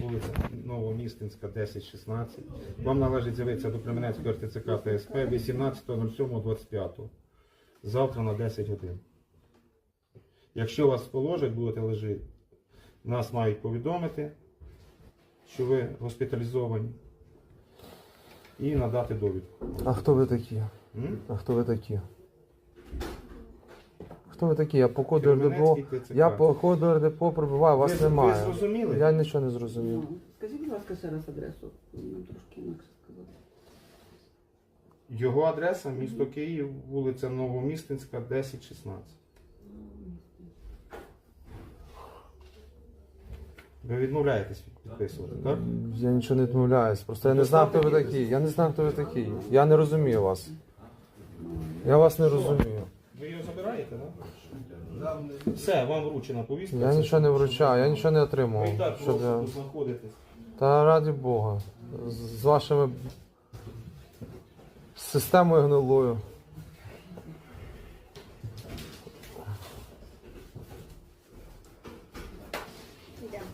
вулиця Новомістинська, 10-16. Вам належить з'явитися до Кременецького РТЦК ТСП 18.07.25. Завтра на 10 годин. Якщо вас положать, будете лежати, нас мають повідомити, що ви госпіталізовані, і надати довідку. А хто ви такі? М? А хто ви такі? Хто ви такі? Я по коду РДПО. Я по коду РДПО прибуваю, вас Ви- ви немає. зрозуміли? Я нічого не зрозумів. Ну, Скажіть, будь ласка, ще раз адресу. Нам трошки інакше сказати. Його адреса місто Київ, вулиця Новомістинська, 10-16. Ви відмовляєтесь підписувати, так? Я нічого не відмовляюсь. Просто я не знав, хто ви такі. Я не знав, хто ви такі. Я не розумію вас. Я вас не розумію. Ви її забираєте, так? Все, вам вручена повістка. Я нічого не вручаю, я нічого не отримував. Ви так просто для- Та ради Бога. З- З вашими системою гнилою. Йдемо.